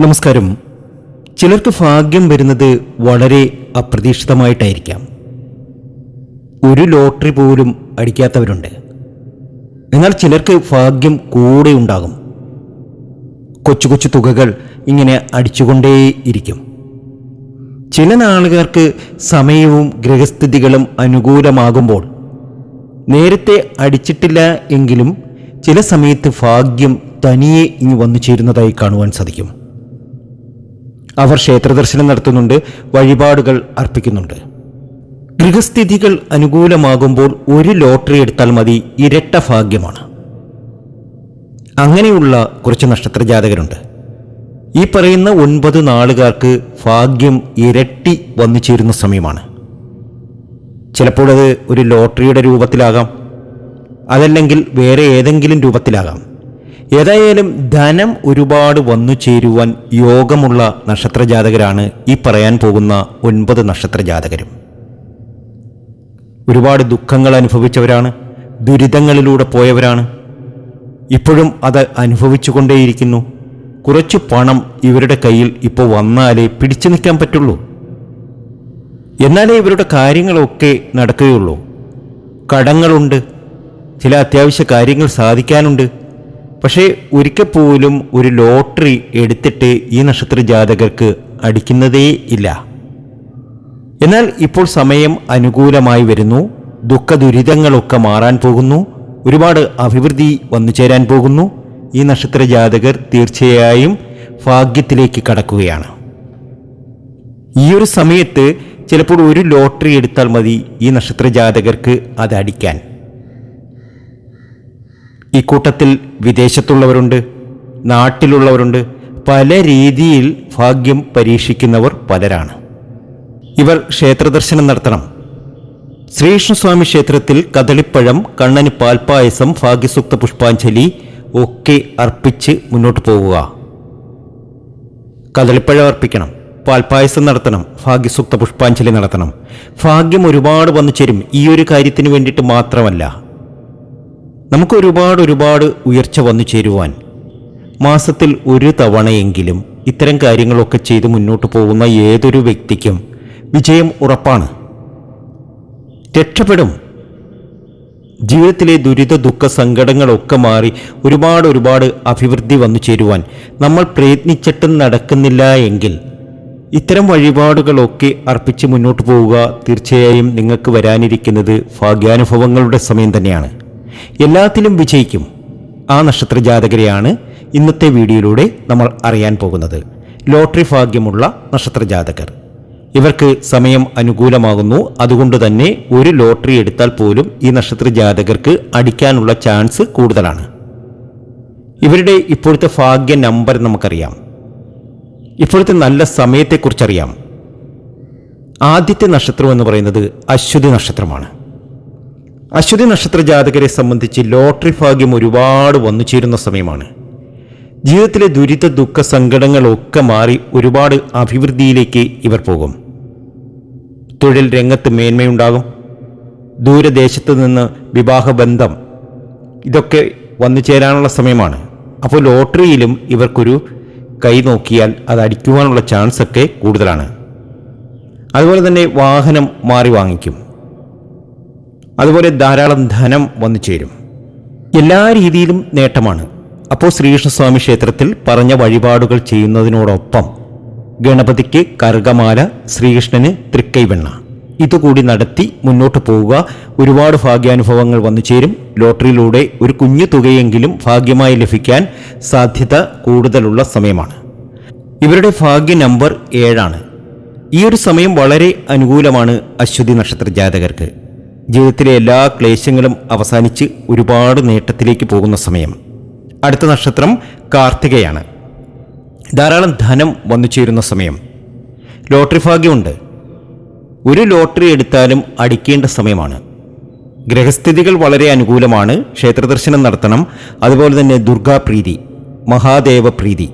നമസ്കാരം. ചിലർക്ക് ഭാഗ്യം വരുന്നത് വളരെ അപ്രതീക്ഷിതമായിട്ടായിരിക്കാം. ഒരു ലോട്ടറി പോലും അടിക്കാത്തവരുണ്ട്. എന്നാൽ ചിലർക്ക് ഭാഗ്യം കൂടെ ഉണ്ടാകും. കൊച്ചു കൊച്ചു തുകകൾ ഇങ്ങനെ അടിച്ചുകൊണ്ടേയിരിക്കും ചില നാളുകാർക്ക് സമയവും ഗ്രഹസ്ഥിതികളും അനുകൂലമാകുമ്പോൾ നേരത്തെ അടിച്ചിട്ടില്ല എങ്കിലും ചില സമയത്ത് ഭാഗ്യം തനിയെ ഇങ്ങ് വന്നു ചേരുന്നതായി കാണുവാൻ സാധിക്കും. അവർ ക്ഷേത്രദർശനം നടത്തുന്നുണ്ട് വഴിപാടുകൾ അർപ്പിക്കുന്നുണ്ട്. ഗൃഹസ്ഥിതികൾ അനുകൂലമാകുമ്പോൾ ഒരു ലോട്ടറി എടുത്താൽ മതി ഇരട്ട ഭാഗ്യമാണ്. അങ്ങനെയുള്ള കുറച്ച് നക്ഷത്ര ജാതകരുണ്ട് ഈ പറയുന്ന ഒൻപത് നാളുകാർക്ക് ഭാഗ്യം ഇരട്ടി വന്നു ചേരുന്ന സമയമാണ്. ചിലപ്പോഴത് ഒരു ലോട്ടറിയുടെ രൂപത്തിലാകാം അതല്ലെങ്കിൽ വേറെ ഏതെങ്കിലും രൂപത്തിലാകാം. ഏതായാലും ധനം ഒരുപാട് വന്നു ചേരുവാൻ യോഗമുള്ള നക്ഷത്ര ജാതകരാണ് ഈ പറയാൻ പോകുന്ന ഒൻപത് നക്ഷത്ര ജാതകരും ഒരുപാട് ദുഃഖങ്ങൾ അനുഭവിച്ചവരാണ് ദുരിതങ്ങളിലൂടെ പോയവരാണ്. ഇപ്പോഴും അത് അനുഭവിച്ചുകൊണ്ടേയിരിക്കുന്നു. കുറച്ച് പണം ഇവരുടെ കയ്യിൽ ഇപ്പോൾ വന്നാലേ പിടിച്ചു നിൽക്കാൻ പറ്റുള്ളൂ. എന്നാലേ ഇവരുടെ കാര്യങ്ങളൊക്കെ നടക്കുകയുള്ളൂ. കടങ്ങളുണ്ട് ചില അത്യാവശ്യ കാര്യങ്ങൾ സാധിക്കാനുണ്ട്. പക്ഷേ ഒരിക്കൽ പോലും ഒരു ലോട്ടറി എടുത്തിട്ട് ഈ നക്ഷത്ര ജാതകർക്ക് അടിക്കുന്നതേ ഇല്ല. എന്നാൽ ഇപ്പോൾ സമയം അനുകൂലമായി വരുന്നു. ദുഃഖ ദുരിതങ്ങളൊക്കെ മാറാൻ പോകുന്നു. ഒരുപാട് അഭിവൃദ്ധി വന്നു ചേരാൻ പോകുന്നു. ഈ നക്ഷത്ര ജാതകർ തീർച്ചയായും ഭാഗ്യത്തിലേക്ക് കടക്കുകയാണ്. ഈ ഒരു സമയത്ത് ചിലപ്പോൾ ഒരു ലോട്ടറി എടുത്താൽ മതി ഈ നക്ഷത്ര ജാതകർക്ക് അത് അടിക്കാൻ. ഈ കൂട്ടത്തിൽ വിദേശത്തുള്ളവരുണ്ട് നാട്ടിലുള്ളവരുണ്ട്. പല രീതിയിൽ ഭാഗ്യം പരീക്ഷിക്കുന്നവർ പലരാണ്. ഇവർ ക്ഷേത്രദർശനം നടത്തണം. ശ്രീകൃഷ്ണസ്വാമി ക്ഷേത്രത്തിൽ കദളിപ്പഴം കണ്ണന് പാൽപ്പായസം ഭാഗ്യസുക്ത പുഷ്പാഞ്ജലി ഒക്കെ അർപ്പിച്ച് മുന്നോട്ട് പോവുക. കദളിപ്പഴം അർപ്പിക്കണം പാൽപ്പായസം നടത്തണം ഭാഗ്യസുക്ത പുഷ്പാഞ്ജലി നടത്തണം. ഭാഗ്യം ഒരുപാട് വന്നു ചേരും. ഈ ഒരു കാര്യത്തിന് വേണ്ടിയിട്ട് മാത്രമല്ല. നമുക്ക് ഒരുപാട് ഒരുപാട് ഉയർച്ച വന്നു ചേരുവാൻ മാസത്തിൽ ഒരു തവണയെങ്കിലും ഇത്തരം കാര്യങ്ങളൊക്കെ ചെയ്ത് മുന്നോട്ട് പോകുന്ന ഏതൊരു വ്യക്തിക്കും വിജയം ഉറപ്പാണ്. രക്ഷപ്പെടും. ജീവിതത്തിലെ ദുരിത ദുഃഖ സങ്കടങ്ങളൊക്കെ മാറി ഒരുപാട് ഒരുപാട് അഭിവൃദ്ധി വന്നു ചേരുവാൻ നമ്മൾ പ്രയത്നിച്ചിട്ടും നടക്കുന്നില്ല എങ്കിൽ ഇത്തരം വഴിപാടുകളൊക്കെ അർപ്പിച്ച് മുന്നോട്ട് പോവുക തീർച്ചയായും നിങ്ങൾക്ക് വരാനിരിക്കുന്നത് ഭാഗ്യാനുഭവങ്ങളുടെ സമയം തന്നെയാണ്. എല്ലാത്തിലും വിജയിക്കും. ആ നക്ഷത്ര ജാതകരെയാണ് ഇന്നത്തെ വീഡിയോയിലൂടെ നമ്മൾ അറിയാൻ പോകുന്നത്. ലോട്ടറി ഭാഗ്യമുള്ള നക്ഷത്ര ജാതകർ ഇവർക്ക് സമയം അനുകൂലമാകുന്നു. അതുകൊണ്ട് തന്നെ ഒരു ലോട്ടറി എടുത്താൽ പോലും ഈ നക്ഷത്ര ജാതകർക്ക് അടിക്കാനുള്ള ചാൻസ് കൂടുതലാണ്. ഇവരുടെ ഇപ്പോഴത്തെ ഭാഗ്യ നമ്പർ നമുക്കറിയാം. ഇപ്പോഴത്തെ നല്ല സമയത്തെക്കുറിച്ചറിയാം. ആദ്യത്തെ നക്ഷത്രം എന്ന് പറയുന്നത് അശ്വതി നക്ഷത്രമാണ്. അശ്വതി നക്ഷത്ര ജാതകരെ സംബന്ധിച്ച് ലോട്ടറി ഭാഗ്യം ഒരുപാട് വന്നു ചേരുന്ന സമയമാണ്. ജീവിതത്തിലെ ദുരിത ദുഃഖ സങ്കടങ്ങളൊക്കെ മാറി ഒരുപാട് അഭിവൃദ്ധിയിലേക്ക് ഇവർ പോകും. തൊഴിൽ രംഗത്ത് മേന്മയുണ്ടാകും. ദൂരദേശത്ത് നിന്ന് വിവാഹബന്ധം ഇതൊക്കെ വന്നു ചേരാനുള്ള സമയമാണ്. അപ്പോൾ ലോട്ടറിയിലും ഇവർക്കൊരു കൈ നോക്കിയാൽ അത് അടിക്കുവാനുള്ള ചാൻസ് ഒക്കെ കൂടുതലാണ്. അതുപോലെ തന്നെ വാഹനം മാറി വാങ്ങിക്കും. അതുപോലെ ധാരാളം ധനം വന്നു ചേരും. എല്ലാ രീതിയിലും നേട്ടമാണ്. അപ്പോൾ ശ്രീകൃഷ്ണസ്വാമി ക്ഷേത്രത്തിൽ പറഞ്ഞ വഴിപാടുകൾ ചെയ്യുന്നതിനോടൊപ്പം ഗണപതിക്ക് കർഗമാല ശ്രീകൃഷ്ണന് തൃക്കൈവെണ്ണ. ഇതുകൂടി നടത്തി മുന്നോട്ട് പോവുക. ഒരുപാട് ഭാഗ്യാനുഭവങ്ങൾ വന്നു ചേരും. ലോട്ടറിയിലൂടെ ഒരു കുഞ്ഞു തുകയെങ്കിലും ഭാഗ്യമായി ലഭിക്കാൻ സാധ്യത കൂടുതലുള്ള സമയമാണ്. ഇവരുടെ ഭാഗ്യ നമ്പർ ഏഴാണ്. ഈ ഒരു സമയം വളരെ അനുകൂലമാണ് അശ്വതി നക്ഷത്ര ജാതകർക്ക്. ജീവിതത്തിലെ എല്ലാ ക്ലേശങ്ങളും അവസാനിച്ച് ഒരുപാട് നേട്ടത്തിലേക്ക് പോകുന്ന സമയം. അടുത്ത നക്ഷത്രം കാർത്തികയാണ്. ധാരാളം ധനം വന്നു ചേരുന്ന സമയം. ലോട്ടറി ഭാഗ്യമുണ്ട്. ഒരു ലോട്ടറി എടുത്താലും അടിക്കേണ്ട സമയമാണ്. ഗ്രഹസ്ഥിതികൾ വളരെ അനുകൂലമാണ്. ക്ഷേത്രദർശനം നടത്തണം. അതുപോലെ തന്നെ ദുർഗാപ്രീതി മഹാദേവ പ്രീതി.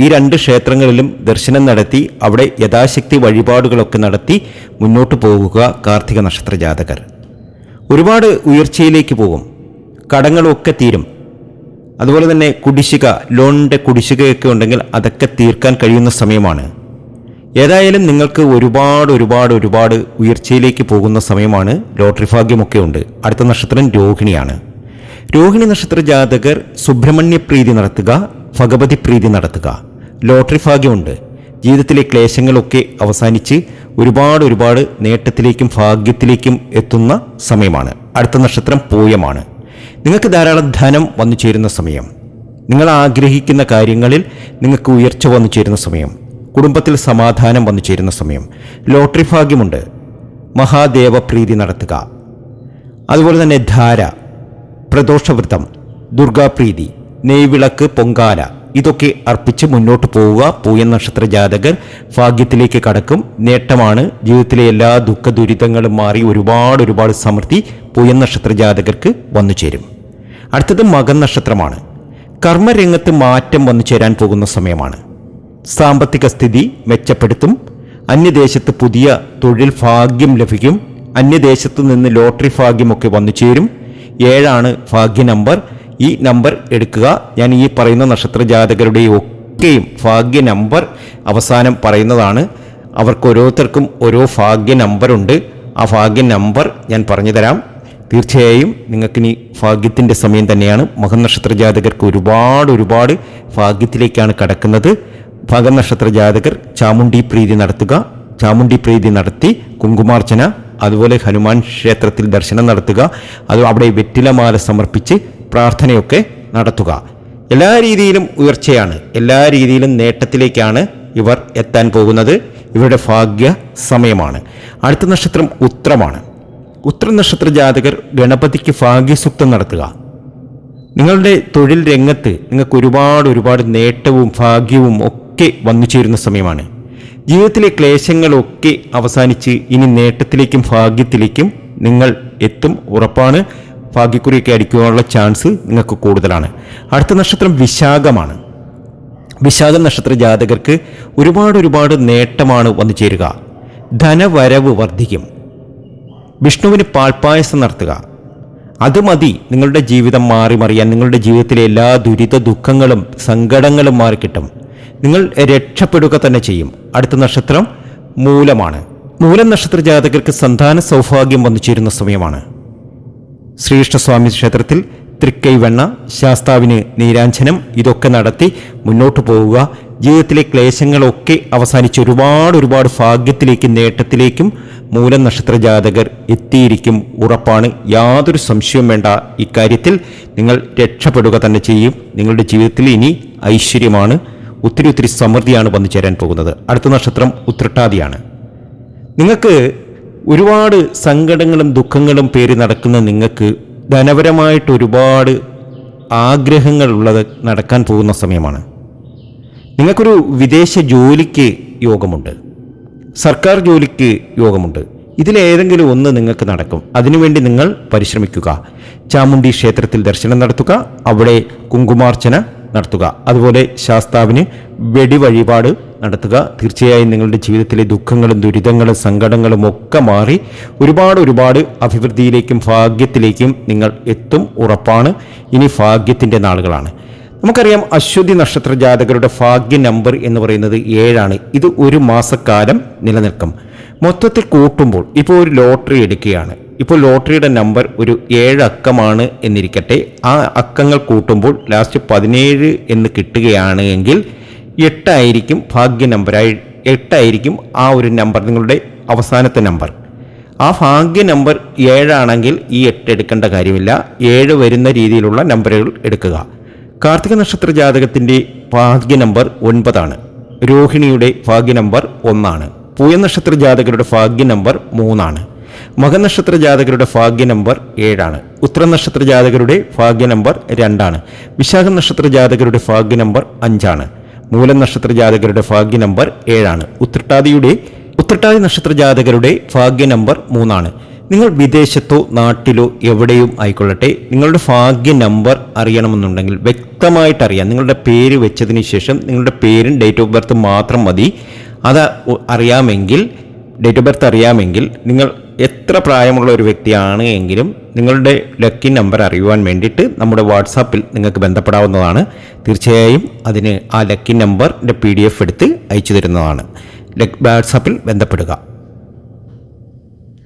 ഈ രണ്ട് ക്ഷേത്രങ്ങളിലും ദർശനം നടത്തി അവിടെ യഥാശക്തി വഴിപാടുകളൊക്കെ നടത്തി മുന്നോട്ട് പോകുക കാർത്തിക നക്ഷത്ര ജാതകർ. ഒരുപാട് ഉയർച്ചയിലേക്ക് പോകും. കടങ്ങളൊക്കെ തീരും. അതുപോലെ തന്നെ കുടിശ്ശിക ലോണിന്റെ കുടിശ്ശികയൊക്കെ ഉണ്ടെങ്കിൽ അതൊക്കെ തീർക്കാൻ കഴിയുന്ന സമയമാണ്. ഏതായാലും നിങ്ങൾക്ക് ഒരുപാട് ഒരുപാട് ഒരുപാട് ഉയർച്ചയിലേക്ക് പോകുന്ന സമയമാണ്. ലോട്ടറി ഭാഗ്യമൊക്കെ ഉണ്ട്. അടുത്ത നക്ഷത്രം രോഹിണിയാണ്. രോഹിണി നക്ഷത്ര ജാതകർ സുബ്രഹ്മണ്യ പ്രീതി നടത്തുക. ഭഗവതി പ്രീതി നടത്തുക. ലോട്ടറി ഭാഗ്യമുണ്ട്. ജീവിതത്തിലെ ക്ലേശങ്ങളൊക്കെ അവസാനിച്ച് ഒരുപാട് ഒരുപാട് നേട്ടത്തിലേക്കും ഭാഗ്യത്തിലേക്കും എത്തുന്ന സമയമാണ്. അടുത്ത നക്ഷത്രം പൂയമാണ്. നിങ്ങൾക്ക് ധാരാളം ധനം വന്നു ചേരുന്ന സമയം. നിങ്ങൾ ആഗ്രഹിക്കുന്ന കാര്യങ്ങളിൽ നിങ്ങൾക്ക് ഉയർച്ച വന്നു ചേരുന്ന സമയം. കുടുംബത്തിൽ സമാധാനം വന്നു ചേരുന്ന സമയം. ലോട്ടറി ഭാഗ്യമുണ്ട്. മഹാദേവ പ്രീതി നടത്തുക. അതുപോലെ തന്നെ ധാര പ്രദോഷവൃത്തം ദുർഗാപ്രീതി നെയ്വിളക്ക് പൊങ്കാല ഇതൊക്കെ അർപ്പിച്ച് മുന്നോട്ട് പോവുക. പൂയൻ നക്ഷത്ര ജാതകർ ഭാഗ്യത്തിലേക്ക് കടക്കും. നേട്ടമാണ്. ജീവിതത്തിലെ എല്ലാ ദുഃഖ ദുരിതങ്ങളും മാറി ഒരുപാട് ഒരുപാട് സമൃദ്ധി പൂയൻ നക്ഷത്ര ജാതകർക്ക് വന്നു ചേരും. അടുത്തത് മകൻ നക്ഷത്രമാണ്. കർമ്മരംഗത്ത് മാറ്റം വന്നു ചേരാൻ പോകുന്ന സമയമാണ്. സാമ്പത്തിക സ്ഥിതി മെച്ചപ്പെടുത്തും. അന്യദേശത്ത് പുതിയ തൊഴിൽ ഭാഗ്യം ലഭിക്കും. അന്യദേശത്ത് നിന്ന് ലോട്ടറി ഭാഗ്യമൊക്കെ വന്നു ചേരും. ഏഴാണ് ഭാഗ്യ നമ്പർ. ഈ നമ്പർ എടുക്കുക. ഞാൻ ഈ പറയുന്ന നക്ഷത്ര ജാതകരുടെ ഒക്കെയും ഭാഗ്യ നമ്പർ അവസാനം പറയുന്നതാണ്. അവർക്ക് ഓരോരുത്തർക്കും ഓരോ ഭാഗ്യ നമ്പറുണ്ട്. ആ ഭാഗ്യ നമ്പർ ഞാൻ പറഞ്ഞു തരാം. തീർച്ചയായും നിങ്ങൾക്കിനി ഭാഗ്യത്തിന്റെ സമയം തന്നെയാണ്. മകനക്ഷത്ര ജാതകർക്ക് ഒരുപാട് ഒരുപാട് ഭാഗ്യത്തിലേക്കാണ് കടക്കുന്നത്. ഭഗനക്ഷത്ര ജാതകർ ചാമുണ്ടി പ്രീതി നടത്തുക. ചാമുണ്ടി പ്രീതി നടത്തി കുങ്കുമാർച്ചന അതുപോലെ ഹനുമാൻ ക്ഷേത്രത്തിൽ ദർശനം നടത്തുക. അത് അവിടെ വെറ്റിലമാല സമർപ്പിച്ച് പ്രാർത്ഥനയൊക്കെ നടത്തുക. എല്ലാ രീതിയിലും ഉയർച്ചയാണ്. എല്ലാ രീതിയിലും നേട്ടത്തിലേക്കാണ് ഇവർ എത്താൻ പോകുന്നത്. ഇവരുടെ ഭാഗ്യ സമയമാണ്. അടുത്ത നക്ഷത്രം ഉത്രമാണ് ഉത്ര നക്ഷത്ര ജാതകർ ഗണപതിക്ക് ഭാഗ്യസുക്തം നടത്തുക. നിങ്ങളുടെ തൊഴിൽ രംഗത്ത് നിങ്ങൾക്ക് ഒരുപാട് ഒരുപാട് നേട്ടവും ഭാഗ്യവും ഒക്കെ വന്നു ചേരുന്ന സമയമാണ്. ജീവിതത്തിലെ ക്ലേശങ്ങളൊക്കെ അവസാനിച്ച് ഇനി നേട്ടത്തിലേക്കും ഭാഗ്യത്തിലേക്കും നിങ്ങൾ എത്തും ഉറപ്പാണ്. ഭാഗ്യക്കുറിയൊക്കെ അടിക്കുവാനുള്ള ചാൻസ് നിങ്ങൾക്ക് കൂടുതലാണ്. അടുത്ത നക്ഷത്രം വിശാഖമാണ്. വിശാഖ നക്ഷത്ര ജാതകർക്ക് ഒരുപാട് ഒരുപാട് നേട്ടമാണ് വന്നു ചേരുക. ധനവരവ് വർദ്ധിക്കും. വിഷ്ണുവിന് പാൽപ്പായസം നടത്തുക. അത് മതി. നിങ്ങളുടെ ജീവിതം മാറി മറിയാൻ നിങ്ങളുടെ ജീവിതത്തിലെ എല്ലാ ദുരിത ദുഃഖങ്ങളും സങ്കടങ്ങളും മാറിക്കിട്ടും നിങ്ങൾ രക്ഷപ്പെടുക തന്നെ ചെയ്യും. അടുത്ത നക്ഷത്രം മൂലമാണ്. മൂലം നക്ഷത്ര ജാതകർക്ക് സന്താന സൗഭാഗ്യം വന്നു ചേരുന്ന സമയമാണ്. ശ്രീകൃഷ്ണസ്വാമി ക്ഷേത്രത്തിൽ തൃക്കൈവെണ്ണ ശാസ്താവിന് നീരാഞ്ജനം ഇതൊക്കെ നടത്തി മുന്നോട്ട് പോവുക. ജീവിതത്തിലെ ക്ലേശങ്ങളൊക്കെ അവസാനിച്ച് ഒരുപാട് ഒരുപാട് ഭാഗ്യത്തിലേക്കും നേട്ടത്തിലേക്കും മൂലം നക്ഷത്ര ജാതകർ എത്തിയിരിക്കും ഉറപ്പാണ്. യാതൊരു സംശയവും വേണ്ട ഇക്കാര്യത്തിൽ നിങ്ങൾ രക്ഷപ്പെടുക തന്നെ ചെയ്യും. നിങ്ങളുടെ ജീവിതത്തിൽ ഇനി ഐശ്വര്യമാണ്. ഒത്തിരി ഒത്തിരി സമൃദ്ധിയാണ് വന്നു ചേരാൻ പോകുന്നത്. അടുത്ത നക്ഷത്രം ഉത്രട്ടാതിയാണ്. നിങ്ങൾക്ക് ഒരുപാട് സങ്കടങ്ങളും ദുഃഖങ്ങളും പേരി നടക്കുന്ന നിങ്ങൾക്ക് ധനപരമായിട്ട് ഒരുപാട് ആഗ്രഹങ്ങളുള്ളത് നടക്കാൻ പോകുന്ന സമയമാണ്. നിങ്ങൾക്കൊരു വിദേശ ജോലിക്ക് യോഗമുണ്ട്. സർക്കാർ ജോലിക്ക് യോഗമുണ്ട്. ഇതിലേതെങ്കിലും ഒന്ന് നിങ്ങൾക്ക് നടക്കും. അതിനുവേണ്ടി നിങ്ങൾ പരിശ്രമിക്കുക. ചാമുണ്ടി ക്ഷേത്രത്തിൽ ദർശനം നടത്തുക. അവിടെ കുങ്കുമാർച്ചന നടത്തുക. അതുപോലെ ശാസ്താവിന് വെടിവഴിപാട് നടത്തുക. തീർച്ചയായും നിങ്ങളുടെ ജീവിതത്തിലെ ദുഃഖങ്ങളും ദുരിതങ്ങളും സങ്കടങ്ങളും ഒക്കെ മാറി ഒരുപാട് ഒരുപാട് അഭിവൃദ്ധിയിലേക്കും ഭാഗ്യത്തിലേക്കും നിങ്ങൾ എത്തും ഉറപ്പാണ്. ഇനി ഭാഗ്യത്തിന്റെ നാളുകളാണ്. നമുക്കറിയാം അശ്വതി നക്ഷത്ര ജാതകരുടെ ഭാഗ്യ നമ്പർ എന്ന് പറയുന്നത് ഏഴാണ്. ഇത് ഒരു മാസക്കാലം നിലനിൽക്കും. മൊത്തത്തിൽ കൂട്ടുമ്പോൾ ഇപ്പോൾ ഒരു ലോട്ടറി എടുക്കുകയാണ്. ഇപ്പോൾ ലോട്ടറിയുടെ നമ്പർ ഒരു ഏഴ് അക്കമാണ് എന്നിരിക്കട്ടെ. ആ അക്കങ്ങൾ കൂട്ടുമ്പോൾ ലാസ്റ്റ് പതിനേഴ് എന്ന് കിട്ടുകയാണ് എങ്കിൽ എട്ടായിരിക്കും ഭാഗ്യ നമ്പർ. എട്ടായിരിക്കും ആ ഒരു നമ്പർ നിങ്ങളുടെ അവസാനത്തെ നമ്പർ. ആ ഭാഗ്യ നമ്പർ ഏഴാണെങ്കിൽ ഈ എട്ട് എടുക്കേണ്ട കാര്യമില്ല. ഏഴ് വരുന്ന രീതിയിലുള്ള നമ്പറുകൾ എടുക്കുക. കാർത്തിക നക്ഷത്ര ജാതകത്തിന്റെ ഭാഗ്യ നമ്പർ ഒൻപതാണ്. രോഹിണിയുടെ ഭാഗ്യ നമ്പർ ഒന്നാണ്. പൂയ നക്ഷത്ര ജാതകരുടെ ഭാഗ്യ നമ്പർ മൂന്നാണ്. മകനക്ഷത്ര ജാതകരുടെ ഭാഗ്യ നമ്പർ ഏഴാണ്. ഉത്തര നക്ഷത്ര ജാതകരുടെ ഭാഗ്യ നമ്പർ രണ്ടാണ്. വിശാഖ നക്ഷത്ര ജാതകരുടെ ഭാഗ്യ നമ്പർ അഞ്ചാണ്. മൂലം നക്ഷത്ര ജാതകരുടെ ഭാഗ്യ നമ്പർ ഏഴാണ്. ഉത്രട്ടാതിയുടെ ഉത്രട്ടാതി നക്ഷത്ര ജാതകരുടെ ഭാഗ്യ നമ്പർ മൂന്നാണ്. നിങ്ങൾ വിദേശത്തോ നാട്ടിലോ എവിടെയും ആയിക്കൊള്ളട്ടെ നിങ്ങളുടെ ഭാഗ്യ നമ്പർ അറിയണമെന്നുണ്ടെങ്കിൽ വ്യക്തമായിട്ട് അറിയാം നിങ്ങളുടെ പേര് വെച്ചതിന് ശേഷം നിങ്ങളുടെ പേരും ഡേറ്റ് ഓഫ് ബർത്ത് മാത്രം മതി. അത് അറിയാമെങ്കിൽ ഡേറ്റ് ഓഫ് ബർത്ത് അറിയാമെങ്കിൽ നിങ്ങൾ എത്ര പ്രായമുള്ള ഒരു വ്യക്തിയാണ് എങ്കിലും നിങ്ങളുടെ ലക്കി നമ്പർ അറിയുവാൻ വേണ്ടിയിട്ട് നമ്മുടെ വാട്സാപ്പിൽ നിങ്ങൾക്ക് ബന്ധപ്പെടാവുന്നതാണ്. തീർച്ചയായും അതിന് ആ ലക്കി നമ്പറിന്റെ പി ഡി എഫ് എടുത്ത് അയച്ചു തരുന്നതാണ്. വാട്സാപ്പിൽ ബന്ധപ്പെടുക.